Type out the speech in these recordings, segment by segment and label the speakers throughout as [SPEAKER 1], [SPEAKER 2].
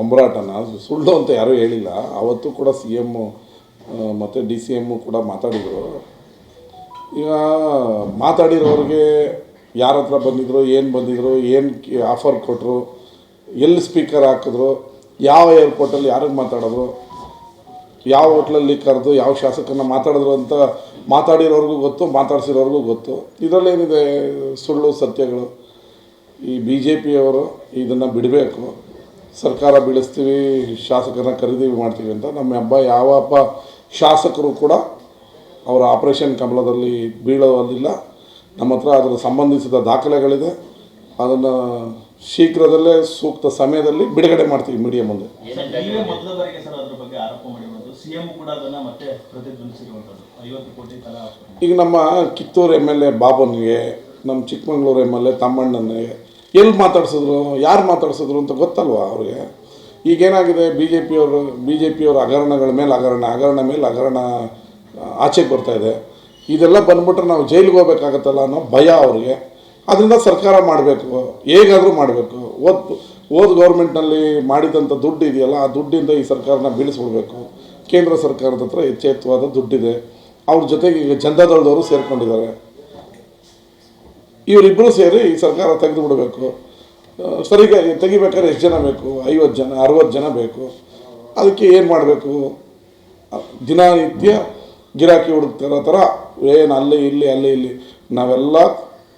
[SPEAKER 1] ನಂಬರಾಟನ ಸುಳ್ಳು ಅಂತ ಯಾರೂ ಹೇಳಿಲ್ಲ. ಅವತ್ತು ಕೂಡ ಸಿ ಎಮ್ಮು ಮತ್ತು ಡಿ ಸಿ ಎಮ್ಮು ಕೂಡ ಮಾತಾಡಿದರು. ಈಗ ಮಾತಾಡಿರೋರಿಗೆ ಯಾರ ಹತ್ರ ಬಂದಿದ್ರು, ಏನು ಬಂದಿದ್ರು, ಏನು ಆಫರ್ ಕೊಟ್ಟರು ಎಲ್ಲಿ ಸ್ಪೀಕರ್ ಹಾಕಿದ್ರು, ಯಾವ ಏರ್ಪೋರ್ಟಲ್ಲಿ ಯಾರಿಗೆ ಮಾತಾಡಿದ್ರು ಯಾವ ಹೋಟ್ಲಲ್ಲಿ ಕರೆದು, ಯಾವ ಶಾಸಕನ ಮಾತಾಡಿದ್ರು ಅಂತ ಮಾತಾಡಿರೋರಿಗೂ ಗೊತ್ತು, ಮಾತಾಡ್ಸಿರೋರಿಗೂ ಗೊತ್ತು. ಇದರಲ್ಲೇನಿದೆ ಸುಳ್ಳು ಸತ್ಯಗಳು? ಈ ಬಿ ಜೆ ಪಿಯವರು ಇದನ್ನು ಬಿಡಬೇಕು. ಸರ್ಕಾರ ಬೀಳಿಸ್ತೀವಿ ಶಾಸಕರನ್ನ ಖರೀದಿ ಮಾಡ್ತೀವಿ ಅಂತ ನಮ್ಮ ಹಬ್ಬ ಯಾವ ಹಬ್ಬ ಶಾಸಕರು ಕೂಡ ಅವರ ಆಪರೇಷನ್ ಕಮಲದಲ್ಲಿ ಬೀಳೋದಿಲ್ಲ. ನಮ್ಮ ಹತ್ರ ಅದರ ಸಂಬಂಧಿಸಿದ ದಾಖಲೆಗಳಿದೆ. ಅದನ್ನು ಶೀಘ್ರದಲ್ಲೇ ಸೂಕ್ತ ಸಮಯದಲ್ಲಿ ಬಿಡುಗಡೆ ಮಾಡ್ತೀವಿ ಮೀಡಿಯಾ ಮುಂದೆ. ಈಗ ನಮ್ಮ ಕಿತ್ತೂರು ಎಂ ಎಲ್ ಎ ಬಾಬನ್ಗೆ ನಮ್ಮ ಚಿಕ್ಕಮಂಗ್ಳೂರು ಎಂ ಎಲ್ ಎ ತಮ್ಮಣ್ಣನಿಗೆ ಎಲ್ಲಿ ಮಾತಾಡ್ಸಿದ್ರು, ಯಾರು ಮಾತಾಡ್ಸಿದ್ರು ಅಂತ ಗೊತ್ತಲ್ವಾ ಅವ್ರಿಗೆ? ಈಗೇನಾಗಿದೆ ಬಿ ಜೆ ಪಿಯವರು ಬಿ ಜೆ ಪಿಯವ್ರ ಹಗರಣಗಳ ಮೇಲೆ ಹಗರಣ ಹಗರಣ ಮೇಲೆ ಹಗರಣ ಆಚೆಗೆ ಬರ್ತಾ ಇದೆ. ಇದೆಲ್ಲ ಬಂದ್ಬಿಟ್ರೆ ನಾವು ಜೈಲಿಗೆ ಹೋಗ್ಬೇಕಾಗತ್ತಲ್ಲ ಅನ್ನೋ ಭಯ ಅವ್ರಿಗೆ. ಅದರಿಂದ ಸರ್ಕಾರ ಮಾಡಬೇಕು, ಹೇಗಾದರೂ ಮಾಡಬೇಕು. ಓದ್ ಓದ್ ಗೌರ್ಮೆಂಟ್ನಲ್ಲಿ ಮಾಡಿದಂಥ ದುಡ್ಡು ಇದೆಯಲ್ಲ, ಆ ದುಡ್ಡಿಂದ ಈ ಸರ್ಕಾರನ ಬೀಳಿಸ್ಬಿಡ್ಬೇಕು. ಕೇಂದ್ರ ಸರ್ಕಾರದ ಹತ್ರ ಎಚ್ಚೆತ್ತುವಾದ ದುಡ್ಡಿದೆ. ಅವ್ರ ಜೊತೆಗೆ ಈಗ ಜನತಾದಳದವರು ಸೇರ್ಕೊಂಡಿದ್ದಾರೆ. ಇವರಿಬ್ಬರು ಸೇರಿ ಈ ಸರ್ಕಾರ ತೆಗೆದು ಬಿಡಬೇಕು ಸರಿಗೆ ತೆಗಿಬೇಕಾದ್ರೆ ಎಷ್ಟು ಜನ ಬೇಕು? ಐವತ್ತು ಜನ ಅರವತ್ತು ಜನ ಬೇಕು. ಅದಕ್ಕೆ ಏನು ಮಾಡಬೇಕು? ದಿನನಿತ್ಯ ಗಿರಾಕಿ ಹುಡುಕ್ತಿರೋ ಥರ ಏನು ಅಲ್ಲಿ ಇಲ್ಲಿ ಅಲ್ಲಿ ಇಲ್ಲಿ. ನಾವೆಲ್ಲ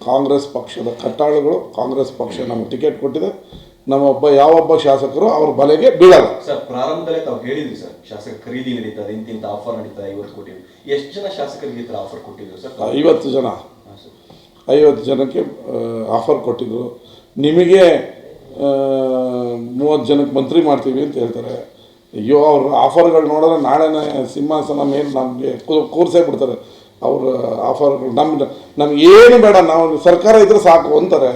[SPEAKER 1] ಕಾಂಗ್ರೆಸ್ ಪಕ್ಷದ ಕಟ್ಟಾಳುಗಳು ಕಾಂಗ್ರೆಸ್ ಪಕ್ಷ ನಮ್ಗೆ ಟಿಕೆಟ್ ಕೊಟ್ಟಿದೆ. ನಮ್ಮೊಬ್ಬ ಯಾವೊಬ್ಬ ಶಾಸಕರು ಅವ್ರ ಬಲೆಗೆ ಬೀಳಲ್ಲ.
[SPEAKER 2] ಸರ್ ಪ್ರಾರಂಭದಲ್ಲಿ ತಾವು ಹೇಳಿದ್ರಿ ಸರ್ ಶಾಸಕ ಖರೀದಿ ನಡೀತಾರೆ ಇಂತಿಂತ ಆಫರ್ ನಡೀತಾರೆ ಐವತ್ತು ಕೋಟಿ. ಎಷ್ಟು ಜನ ಶಾಸಕರಿಗೆ ಈ ಥರ ಆಫರ್ ಕೊಟ್ಟಿದ್ರು ಸರ್?
[SPEAKER 1] ಐವತ್ತು ಜನ. ಐವತ್ತು ಜನಕ್ಕೆ ಆಫರ್ ಕೊಟ್ಟಿದ್ರು. ನಿಮಗೆ ಮೂವತ್ತು ಜನಕ್ಕೆ ಮಂತ್ರಿ ಮಾಡ್ತೀವಿ ಅಂತ ಹೇಳ್ತಾರೆ. ಅಯ್ಯೋ ಅವ್ರ ಆಫರ್ಗಳು ನೋಡಿದ್ರೆ ನಾಳೆನೇ ಸಿಂಹಾಸನ ಮೇಲೆ ನಮಗೆ ಕೂರ್ಸೇ ಬಿಡ್ತಾರೆ. ಅವ್ರ ಆಫರ್ಗಳು ನಮ್ಮ ನಮ್ಗೆ ಏನು ಬೇಡ ನಾವು ಸರ್ಕಾರ ಇದ್ರೆ ಸಾಕು ಅಂತಾರೆ.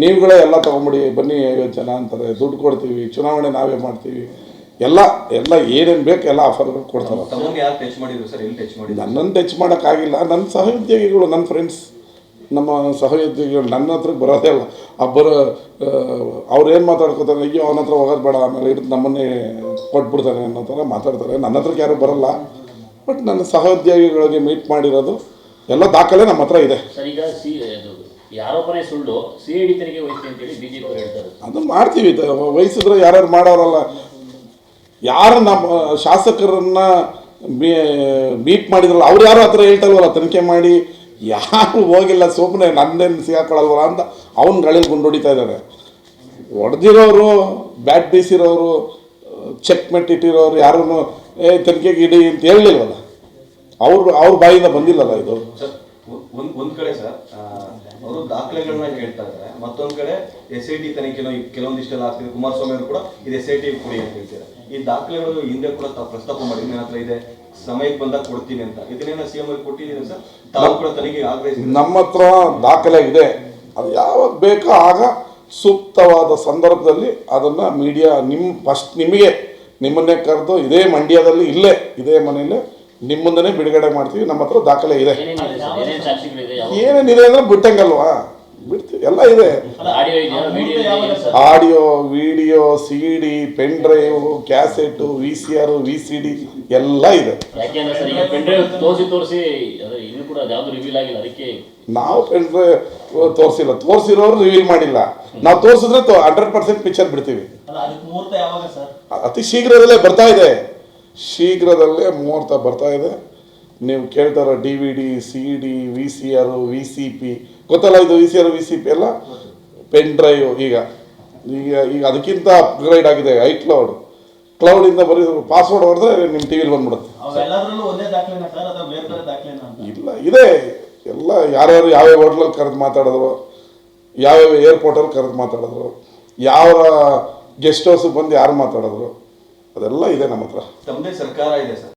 [SPEAKER 1] ನೀವುಗಳೇ ಎಲ್ಲ ತೊಗೊಂಬಿಡಿ ಬನ್ನಿ ಐವತ್ತು ಜನ ಅಂತಾರೆ. ದುಡ್ಡು ಕೊಡ್ತೀವಿ ಚುನಾವಣೆ ನಾವೇ ಮಾಡ್ತೀವಿ. ಎಲ್ಲ ಎಲ್ಲ ಏನೇನು ಬೇಕು ಎಲ್ಲ ಆಫರ್ಗಳು ಕೊಡ್ತಾರೆ. ನನ್ನನ್ನು ಟಚ್ ಮಾಡೋಕ್ಕಾಗಿಲ್ಲ. ನನ್ನ ಸಹೋದ್ಯೋಗಿಗಳು ನನ್ನ ಫ್ರೆಂಡ್ಸ್ ನಮ್ಮ ಸಹೋದ್ಯೋಗಿಗಳು ನನ್ನ ಹತ್ರ ಬರೋದೇ ಇಲ್ಲ ಒಬ್ಬರು ಅವ್ರು ಏನು ಮಾತಾಡ್ಕೋತಾರೆ ಅಯ್ಯೋ ಅವನ ಹತ್ರ ಹೋಗೋದು ಬೇಡ ಆಮೇಲೆ ಇಟ್ಟು ನಮ್ಮನ್ನೇ ಕೊಟ್ಬಿಡ್ತಾರೆ ಅನ್ನೋ ಥರ ಮಾತಾಡ್ತಾರೆ. ನನ್ನ ಹತ್ರಕ್ಕೆ ಯಾರೂ ಬರೋಲ್ಲ. ಬಟ್ ನನ್ನ ಸಹೋದ್ಯೋಗಿಗಳಿಗೆ ಮೀಟ್ ಮಾಡಿರೋದು ಎಲ್ಲ ದಾಖಲೆ ನಮ್ಮ ಹತ್ರ ಇದೆ.
[SPEAKER 3] ಸುಳ್ಳು
[SPEAKER 1] ಅದು ಮಾಡ್ತೀವಿ ವಹಿಸಿದ್ರೆ ಯಾರ್ಯಾರು ಮಾಡೋರಲ್ಲ. ಯಾರು ನಮ್ಮ ಶಾಸಕರನ್ನ ಮೀಟ್ ಮಾಡಿದ್ರಲ್ಲ ಅವ್ರು ಯಾರು ಹತ್ರ ಹೇಳ್ತಾರಲ್ಲ ತನಿಖೆ ಮಾಡಿ ಯಾರು ಹೋಗಿಲ್ಲ ಸುಮ್ಮನೆ ನನ್ನೇನು ಸಿಗಾಕೊಳ್ಳಲ್ವಲ್ಲ ಅಂತ ಅವ್ನ ಗಳಿಗೆ ಗುಂಡು ಹೊಡಿತಾ ಇದ್ದಾರೆ ಹೊಡೆದಿರೋರು, ಬ್ಯಾಟ್ ಬೀಸಿರೋರು ಚೆಕ್ ಮೆಟ್ಟಿಟ್ಟಿರೋರು ಯಾರೂ ಏ, ತನಿಖೆಗೆ ಇಡಿ ಅಂತ ಹೇಳಲಿಲ್ವಲ್ಲ? ಅವ್ರು, ಅವ್ರ ಬಾಯಿಂದ ಬಂದಿಲ್ಲಲ್ಲ ಇದು?
[SPEAKER 2] ಒಂದ್ ಒಂದ್ ಕಡೆ ಸರ್ ಅವರು ದಾಖಲೆಗಳನ್ನ ಹೇಳ್ತಾ ಇದ್ದಾರೆ ಮತ್ತೊಂದ್ ಕಡೆ ಎಸ್ ಐ ಟಿ ತನಿಖೆನೋ ಕೆಲವೊಂದಿಷ್ಟು ಕೆಲವೊಂದಿಷ್ಟೆಲ್ಲ ಆಗ್ತಿದೆ. ಕುಮಾರಸ್ವಾಮಿ ಅವರು ಕೂಡ ಇದು ಎಸ್ ಐ ಟಿ ಕೊಡಿ ಅಂತ ಹೇಳ್ತಾರೆ ಈ ದಾಖಲೆಗಳು ಹಿಂದೆ ಕೂಡ ತಾವು ಪ್ರಸ್ತಾಪ ಮಾಡಿ ನನ್ನ ಹತ್ರ ಇದೆ, ಸಮಯಕ್ಕೆ ಬಂದಾಗ ಕೊಡ್ತೀನಿ ಅಂತ. ಇದನ್ನೇನ ಸಿ ಎಂ ಕೊಟ್ಟಿದ್ದೀನಿ ಸರ್? ತಾವು ಕೂಡ ತನಿಖೆಗೆ ಆಗ್ರಹಿಸಿ
[SPEAKER 1] ನಮ್ಮ ಹತ್ರ ದಾಖಲೆ ಇದೆ. ಅದು ಯಾವಾಗ ಬೇಕೋ ಆಗ ಸೂಕ್ತವಾದ ಸಂದರ್ಭದಲ್ಲಿ ಅದನ್ನು ಮೀಡಿಯಾ ನಿಮ್ಮ ಫಸ್ಟ್ ನಿಮಗೆ ನಿಮ್ಮನ್ನೇ ಕರೆದು ಇದೇ ಮಂಡ್ಯದಲ್ಲಿ ಇಲ್ಲೇ, ಇದೇ ಮನೆಯಲ್ಲೇ ನಿಮ್ಮ ಮುಂದೆನೇ ಬಿಡುಗಡೆ ಮಾಡ್ತೀವಿ ನಮ್ಮ ಹತ್ರ ದಾಖಲೆ ಇದೆ.
[SPEAKER 3] ಏನೇನಿದೆ
[SPEAKER 1] ಅಂದ್ರೆ ಬಿಟ್ಟಂಗಲ್ವಾ? ಬಿಡ್ತೀವಿ ಎಲ್ಲ ಇದೆ.
[SPEAKER 3] ಆಡಿಯೋ ವಿಡಿಯೋ ಇದೆಯಾ? Sir
[SPEAKER 1] audio video C D pen drive cassette V C R V C D ಎಲ್ಲ ಇದೆ.
[SPEAKER 3] ಯಾಕೆಂದ್ರೆ ಸರ್ ಈಗ ತೋರಿಸಿ ತೋರಿಸಿ ಇದು ಕೂಡ ಯಾವುದು ರಿವೀಲ್ ಆಗಿಲ್ಲ ಅದಕ್ಕೆ
[SPEAKER 1] ನಾವು ಪೆನ್ ಡ್ರೈವ್ ತೋರಿಸಿಲ್ಲ. ತೋರಿಸಿರೋರು ರಿವೀಲ್ ಮಾಡಿಲ್ಲ. ನಾವು ತೋರಿಸಿದ್ರೆ ಹಂಡ್ರೆಡ್ ಪರ್ಸೆಂಟ್ ಪಿಕ್ಚರ್ ಬಿಡ್ತೀವಿ.
[SPEAKER 4] ಅಲ್ಲ ಅದಕ್ಕೆ ಮುಹೂರ್ತ ಯಾವಾಗ ಸರ್?
[SPEAKER 1] ಅತಿ ಶೀಘ್ರದಲ್ಲೇ ಬರ್ತಾ ಇದೆ. ಶೀಘ್ರದಲ್ಲೇ ಮುಹೂರ್ತ ಬರ್ತಾ ಇದೆ. ನೀವು ಕೇಳ್ತಾರ D V D C D V C R V C P ಗೊತ್ತಲ್ಲ ಇದು V C R V C P ಎಲ್ಲ? ಪೆನ್ ಡ್ರೈವ್ ಈಗ. ಈಗ ಈಗ ಅದಕ್ಕಿಂತ ಅಪ್ಗ್ರೇಡ್ ಆಗಿದೆ ಐ ಕ್ಲೌಡ್ ಕ್ಲೌಡಿಂದ ಬರೀ ಪಾಸ್ವರ್ಡ್ ಹೊಡೆದ್ರೆ ನಿಮ್ಮ ಟಿ ವಿಲಿ ಬಂದ್ಬಿಡುತ್ತೆ. ಇಲ್ಲ ಇದೆ. ಎಲ್ಲ ಯಾರ್ಯಾರು ಯಾವ್ಯಾವ ಹೋಟ್ಲಲ್ಲಿ ಕರೆದು ಮಾತಾಡಿದ್ರು ಯಾವ್ಯಾವ ಏರ್ಪೋರ್ಟಲ್ಲಿ ಕರೆದು ಮಾತಾಡಿದ್ರು ಯಾವ ಗೆಸ್ಟ್ ಹೌಸಿಗೆ ಬಂದು ಯಾರು ಮಾತಾಡಿದ್ರು ಅದೆಲ್ಲ ಇದೆ ನಮ್ಮ ಹತ್ರ.
[SPEAKER 2] ಸರ್ಕಾರ ಇದೆ ಸರ್.